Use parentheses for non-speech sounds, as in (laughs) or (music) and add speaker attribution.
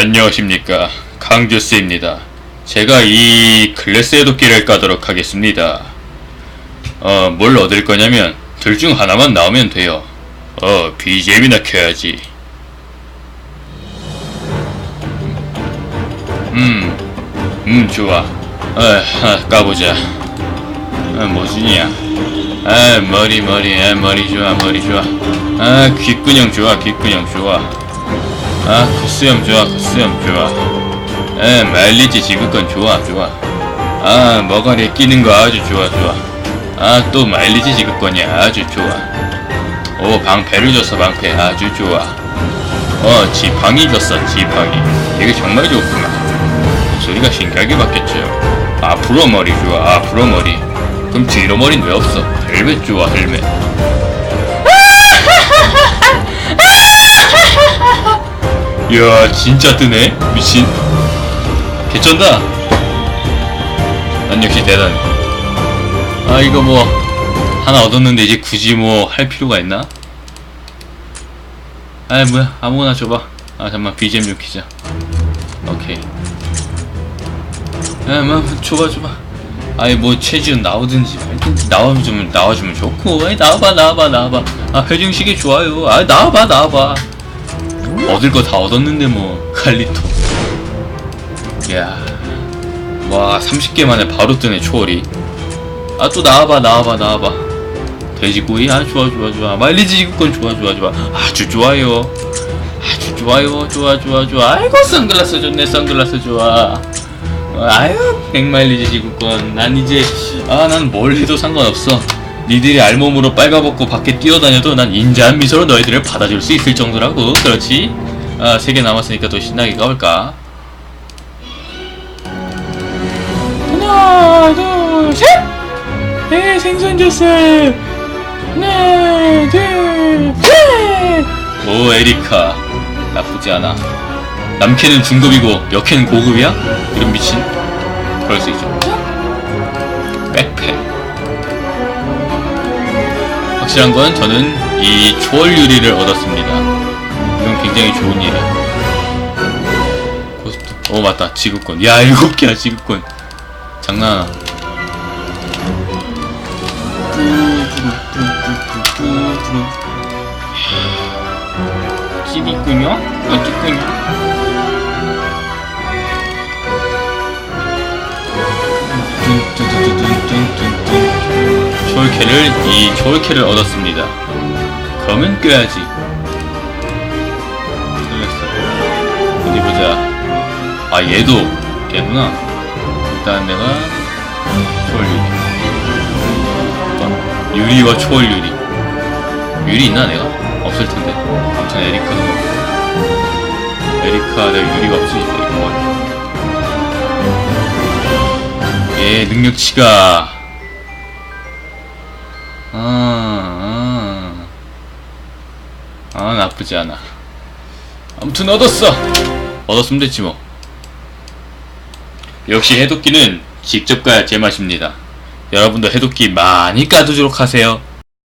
Speaker 1: 안녕하십니까 강주스입니다. 제가 이 클래스 해독기를 까도록 하겠습니다. 어, 뭘 얻을 거냐면 둘 중 하나만 나오면 돼요. 어, BGM이나 켜야지. 음, 음, 좋아. 어, 아, 까보자. 아, 뭐 주냐? 아, 머리, 머리, 아, 머리 좋아, 머리 좋아. 아, 귓근형 좋아, 귓근형 좋아. 아, 콧수염 좋아, 콧수염 좋아. 에, 마일리지 지급건 좋아, 좋아. 아, 머가리에 끼는 거 아주 좋아, 좋아. 아, 또 마일리지 지급건이 아주 좋아. 오, 방패를 줬어, 방패. 아주 좋아. 어, 지팡이 줬어, 지팡이. 이게 정말 좋구나. 소리가 신기하게 바뀌었죠. 앞으로 머리 좋아, 앞으로 머리. 그럼 뒤로 머리는 왜 없어? 헬멧 좋아, 헬멧. 이야 진짜 뜨네 미친. 개쩐다. 난 역시 대단해 아 이거 뭐 하나 얻었는데 이제 굳이 뭐 할 필요가 있나? 아 뭐야 아무거나 줘봐. 아 잠만 BGM 좀 키자. 오케이. 야뭐 줘봐 줘봐. 아니 뭐 최지은 나오든지 말든지 나와주면 나와주면 좋고. 아니 나와봐 나와봐 나와봐. 아 회중식이 좋아요. 아 나와봐 나와봐 얻을 거 다 얻었는데 뭐 칼리토. 이야 와 30개 만에 바로 뜨네 초월이. 아 또 나와봐 나와봐 나와봐. 돼지고기 아 좋아 좋아 좋아. 마일리지 지급권 좋아 좋아 좋아. 아주 좋아요. 아주 좋아요. 좋아 좋아 좋아. 아이고 선글라스 좋네 선글라스 좋아. 아유 백마일리지 지급권 난 이제 아난뭘 해도 상관없어 니들이 알몸으로 빨가벗고 밖에 뛰어다녀도 난 인자한 미소로 너희들을 받아줄 수 있을 정도라고. 그렇지? 아 세 개 남았으니까 더 신나게 가볼까? 하나 둘 셋! 네, 생선 주스! 하나 둘 셋! 오 에리카. 나쁘지 않아. 남캐는 중급이고 여캐는 고급이야? 이런 미친? 그럴 수 있죠. 백팩 확실한 건 저는 이 초월 유리를 얻었습니다. 이건 굉장히 좋은 일이야. 고스트. 어 맞다 지급권. 야 (laughs) 일곱 개야 지급권. 장난. 지비꾼요? 어찌꾼요? 초월캐를 이 초월캐를 얻었습니다. 그러면 껴야지. 틀렸어. 어디 보자. 아 얘도 걔구나. 일단 내가 초월 유리. 어, 유리와 초월 유리. 유리 있나 내가? 없을 텐데. 아무튼 에리카도 먹고. 에리카 내가 유리가 없으니까 이거. 얘 능력치가 아, 아, 나쁘지 않아. 아무튼 얻었어! 얻었으면 됐지 뭐. 역시 해독기는 직접 가야 제맛입니다. 여러분도 해독기 많이 까두도록 하세요.